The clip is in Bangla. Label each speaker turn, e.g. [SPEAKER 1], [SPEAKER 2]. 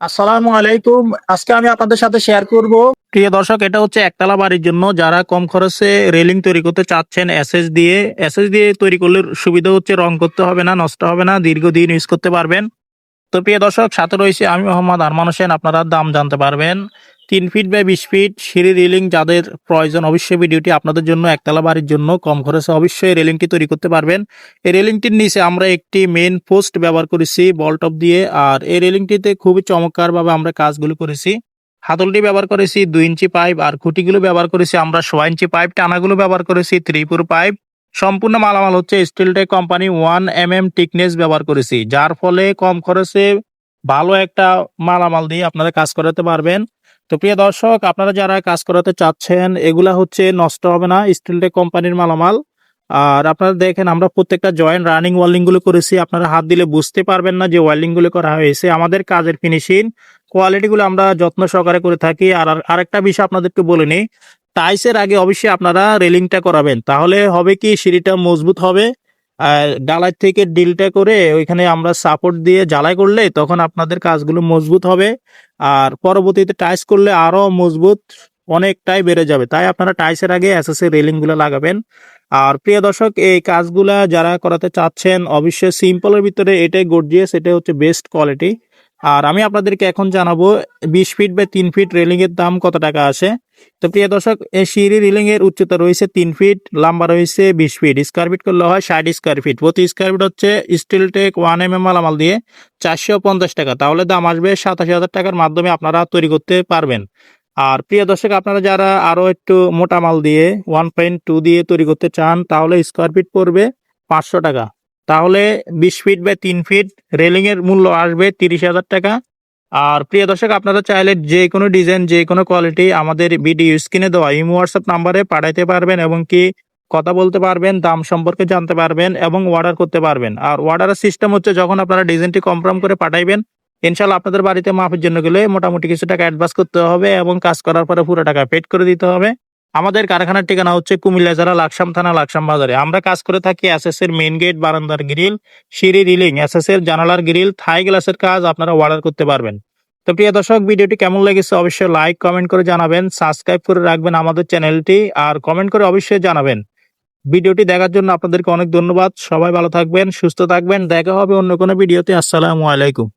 [SPEAKER 1] আসসালামু আলাইকুম। আজকে আমি আপনাদের সাথে শেয়ার করব। প্রিয় দর্শক, এটা হচ্ছে একতলা বাড়ির জন্য। যারা কম খরচে রেলিং তৈরি করতে চাচ্ছেন এসএস দিয়ে এসএস দিয়ে তৈরি করলে সুবিধা হচ্ছে রং করতে হবে না, নষ্ট হবে না, দীর্ঘদিন ইউজ করতে পারবেন। তো প্রিয় দর্শক, সাথে রয়েছে আমি মোহাম্মদ আরমান হোসেন, আপনারা দাম জানতে পারবেন। তিন ফিট বা বিশ ফিট সিঁড়ি রেলিং যাদের প্রয়োজন অবশ্যই ভিডিওটি আপনাদের জন্য, একতলা বাড়ির জন্য, কম খরচে অবশ্যই রেলিংটি তৈরি করতে পারবেন। এই রেলিংটির নিচে আমরা একটি মেন পোস্ট ব্যবহার করেছি বলটপ দিয়ে, আর এই রেলিংটিতে খুবই চমৎকারভাবে আমরা কাজগুলো করেছি। হাতলটি ব্যবহার করেছি দুই ইঞ্চি পাইপ আর খুঁটিগুলো ব্যবহার করেছি আমরা সোয়া ইঞ্চি পাইপ টানাগুলো ব্যবহার করেছি ত্রিপুর পাইপ সম্পূর্ণ মালামাল হচ্ছে Steeltech company one M M thickness ব্যবহার করেছি, যার ফলে কম খরচে ভালো একটা মালামাল দিয়ে আপনারা কাজ করাতে পারবেন। তো প্রিয় দর্শক, আপনারা যারা কাজ করাতে চাচ্ছেন, এগুলা হচ্ছে নষ্ট হবে না স্টিলটেক কোম্পানির মালামাল। আর আপনারা দেখেন, আমরা প্রত্যেকটা জয়েন্ট রানিং ওয়েল্ডিংগুলো করেছি, আপনারা হাত দিলে বুঝতে পারবেন না যে ওয়েল্ডিংগুলো করা হয়েছে। আমাদের কাজের ফিনিশিং কোয়ালিটি গুলো আমরা যত্ন সহকারে করে থাকি। আর- আরেকটা বিষয় আপনাদেরকে বলে নিই টাইসের আগে অবশ্যই আপনারা রেলিংটা করাবেন, তাহলে হবে কি, সিঁড়িটা মজবুত হবে। ডালাই থেকে ডিলটা করে ওইখানে আমরা সাপোর্ট দিয়ে জ্বালাই করলে তখন আপনাদের কাজগুলো মজবুত হবে। আর পরবর্তীতে টাইস করলে আরও মজবুত অনেকটাই বেড়ে যাবে। তাই আপনারা টাইসের আগে এসএস রেলিংগুলো লাগাবেন। আর প্রিয় দর্শক, এই কাজগুলা যারা করাতে চাচ্ছেন, অবশ্যই সিম্পলের ভিতরে এটাই গর্জিয়াস এটা হচ্ছে বেস্ট কোয়ালিটি আর আমি আপনাদেরকে এখন জানাব বিশ ফিট বা তিন ফিট রেলিং এর দাম কত টাকা আসে তো প্রিয় দর্শক, এই সিঁড়ি রেলিং এর উচ্চতা রয়েছে তিন ফিট লম্বা রয়েছে বিশ ফিট স্কোয়ার ফিট করলে হয় ষাট স্কোয়ার ফিট প্রতি স্কোয়ার ফিট হচ্ছে steel tech one M M মালামাল দিয়ে চারশো পঞ্চাশ টাকা। তাহলে দাম আসবে সাতাশি হাজার টাকার মাধ্যমে আপনারা তৈরি করতে পারবেন। আর প্রিয় দর্শক, আপনারা যারা আরও একটু মোটা মাল দিয়ে ওয়ান পয়েন্ট টু দিয়ে তৈরি করতে চান, তাহলে স্কোয়ার ফিট পড়বে পাঁচশো টাকা। তাহলে বিশ ফিট বা তিন ফিট রেলিং এর মূল্য আসবে তিরিশ হাজার টাকা। আর প্রিয় দর্শক, আপনারা চাইলে যে কোনো ডিজাইন যে কোনো কোয়ালিটি আমাদের ভিডিও স্ক্রিনে দেওয়া ইমো হোয়াটসঅ্যাপ নাম্বারে পাঠাইতে পারবেন এবং কি কথা বলতে পারবেন, দাম সম্পর্কে জানতে পারবেন এবং অর্ডার করতে পারবেন। আর অর্ডারের সিস্টেম হচ্ছে যখন আপনারা ডিজাইনটি কনফার্ম করে পাঠাইবেন ইনশাল্লাহ আপনাদের বাড়িতে মাপের জন্য গেলে মোটামুটি কিছু টাকা অ্যাডভান্স করতে হবে এবং কাজ করার পরে পুরো টাকা পেড করে দিতে হবে। আমাদের কারখানার ঠিকানা হচ্ছে কুমিল্লা জেলা লাকসাম থানা, লাকসাম বাজারে। আমরা কাজ করে থাকি এস এর মেইন গেট বারান্দার গ্রিল সিঁড়ি রিলিং এসএস এর জানালার গ্রিল থাই গ্লাসের কাজ আপনারা অর্ডার করতে পারবেন। তো প্রিয় দর্শক, ভিডিওটি কেমন লেগেছে অবশ্যই লাইক কমেন্ট করে জানাবেন সাবস্ক্রাইব করে রাখবেন আমাদের চ্যানেলটি, আর কমেন্ট করে অবশ্যই জানাবেন। ভিডিওটি দেখার জন্য আপনাদেরকে অনেক ধন্যবাদ, সবাই ভালো থাকবেন, সুস্থ থাকবেন, দেখা হবে অন্য কোনো ভিডিওতে, আসসালামু আলাইকুম।